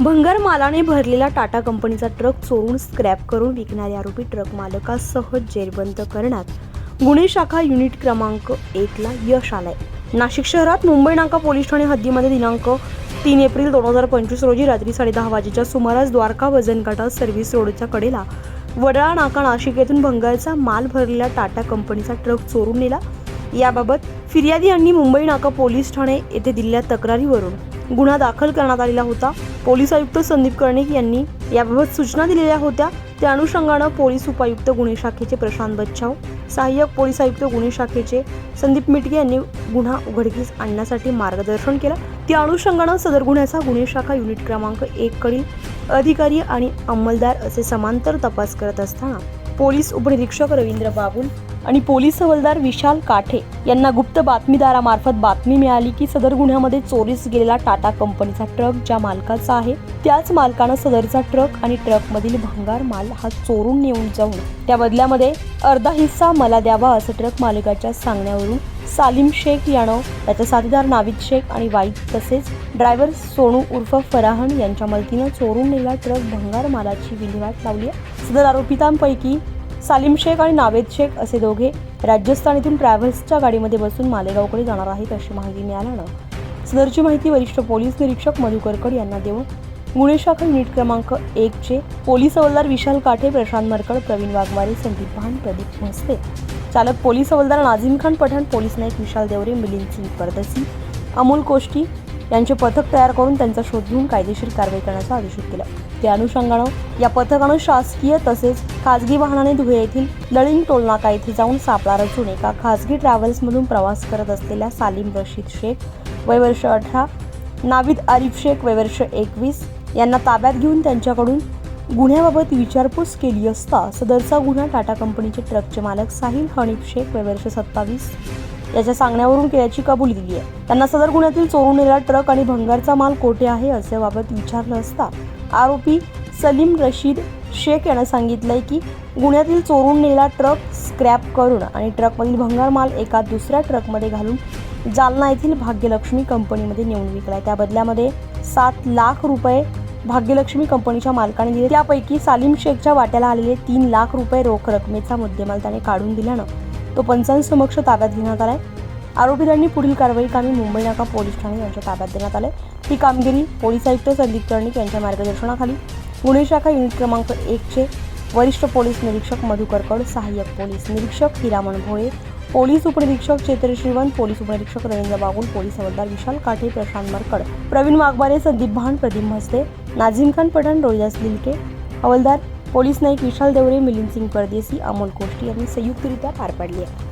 भंगार मालाने भरलेला टाटा कंपनीचा ट्रक चोरून स्क्रॅप करून विकणारे आरोपी ट्रक मालकासह जेरबंद करण्यात गुन्हे शाखा युनिट क्रमांक एकला यश आलंय. नाशिक शहरात मुंबई नाका पोलीस ठाणे हद्दीमध्ये दिनांक तीन एप्रिल दोन हजार पंचवीस रोजी रात्री साडेदहा वाजेच्या सुमारास द्वारका वजन काटा सर्व्हिस रोडच्या कडेला वडळा नाका नाशिक येथून भंगारचा माल भरलेला टाटा कंपनीचा ट्रक चोरून नेला. याबाबत फिर्यादी यांनी मुंबई नाका पोलीस ठाणे येथे दिलेल्या तक्रारीवरून. गुन्हा दाखल करण्यात आलेला होता. पोलीस आयुक्त संदीप कर्णिक यांनी याबाबत सूचना दिलेल्या होत्या. त्या अनुषंगानं पोलीस उपायुक्त गुन्हे शाखेचे प्रशांत बच्छाव सहाय्यक पोलीस आयुक्त गुन्हे शाखेचे संदीप मिटके यांनी गुन्हा उघडकीस आणण्यासाठी मार्गदर्शन केलं. त्या अनुषंगानं सदर गुन्ह्याचा गुन्हे शाखा युनिट क्रमांक एक कडील अधिकारी आणि अंमलदार असे समांतर तपास करत असताना पोलीस उपनिरीक्षक रवींद्र बाबुल आणि पोलीस हवालदार विशाल काठे यांना गुप्त बातमीदारामार्फत बातमी मिळाली की सदर गुन्ह्यामध्ये चोरीस गेलेला टाटा कंपनीचा ट्रक ज्या मालकाचा आहे त्याच मालकानं सदरचा ट्रक आणि ट्रकमधील भंगार माल हा चोरून नेऊन जाऊन त्या बदल्यामध्ये अर्धा हिस्सा मला द्यावा असं ट्रक मालकाच्या सांगण्यावरून सालीम शेख यानं त्याचा साथीदार नाविद शेख आणि वाईद तसेच ड्रायव्हर सोनू उर्फ फराहन यांच्या मदतीनं चोरून नेलेला ट्रक भंगार मालाची विल्हेवाट लावली आहे. सदर आरोपितांपैकी सालीम शेख आणि नावेद शेख असे दोघे राजस्थान येथून ट्रॅव्हल्सच्या गाडीमध्ये बसून मालेगावकडे जाणार आहेत अशी माहिती मिळाल्यानं सदरची माहिती वरिष्ठ पोलीस निरीक्षक मधुकर कड यांना देऊन गुन्हे शाखा युनिट क्रमांक एकचे पोलीस हवालदार विशाल काठे प्रशांत मरकड प्रवीण वाघमारे संदीप भान प्रदीप म्हस्ते चालक पोलीस हवालदार नाझीम खान पठाण पोलीस नाईक विशाल देवरे मिलिंद सिंग परदसी अमोल कोष्टी यांचे पथक तयार करून त्यांचा शोध घेऊन कायदेशीर कारवाई करण्याचं आदेशित केलं. त्या अनुषंगानं या पथकानं शासकीय तसेच खासगी वाहनाने धुळे येथील लळिंग टोलनाका येथे जाऊन सापळा रचून एका खासगी ट्रॅव्हल्समधून प्रवास करत असलेल्या सालीम रशीद शेख वय वर्ष अठरा नाविद आरिफ शेख वय वर्ष एकवीस यांना ताब्यात घेऊन त्यांच्याकडून गुन्ह्याबाबत विचारपूस केली असता सदरचा गुन्हा टाटा कंपनीचे ट्रकचे मालक साहिल हनीफ शेख वय वर्ष सत्तावीस याच्या सांगण्यावरून केल्याची कबुली दिली आहे. त्यांना सदर गुन्ह्यातील चोरून नेलेला ट्रक आणि भंगारचा माल कोठे आहे असे बाबत विचारलं असता आरोपी सलीम रशीद शेख यानं सांगितलंय की गुन्ह्यातील चोरून नेला ट्रक स्क्रॅप करून आणि ट्रकमधील भंगार माल एका दुसऱ्या ट्रकमध्ये घालून जालना येथील भाग्यलक्ष्मी कंपनीमध्ये नेऊन विकलाय. त्या बदल्यामध्ये सात लाख रुपये भाग्यलक्ष्मी कंपनीच्या मालकाने दिले. त्यापैकी सालीम शेखच्या वाट्याला आलेले तीन लाख रुपये रोख रकमेचा मुद्देमाल त्याने काढून दिल्यानं तो पंचांसमक्ष ताब्यात घेण्यात आलाय. आरोपितांनी पुढील कारवाई कामी मुंबई नाका पोलीस ठाणे यांच्या ताब्यात देण्यात आले ही कामगिरी पोलीस आयुक्त संदीप कर्णिक यांच्या मार्गदर्शनाखाली. गुन्हे शाखा युनिट क्रमांक एकचे वरिष्ठ पोलीस निरीक्षक मधुकर कड सहाय्यक पोलीस निरीक्षक हिरामण भोळे पोलीस उपनिरीक्षक चेतन श्रीवंत पोलीस उपनिरीक्षक रवींद्र बागुल पोलीस हवालदार विशाल काठे प्रशांत मरकड प्रवीण वाघबारे संदीप भान प्रदीप म्हस्ते नाझीम खान पठाण रोहिदास लिलके हवालदार पोलीस नाईक विशाल देवरे मिलिंद सिंग परदेसी अमोल कोष्टी यांनी संयुक्तरित्या पार पाडली आहे.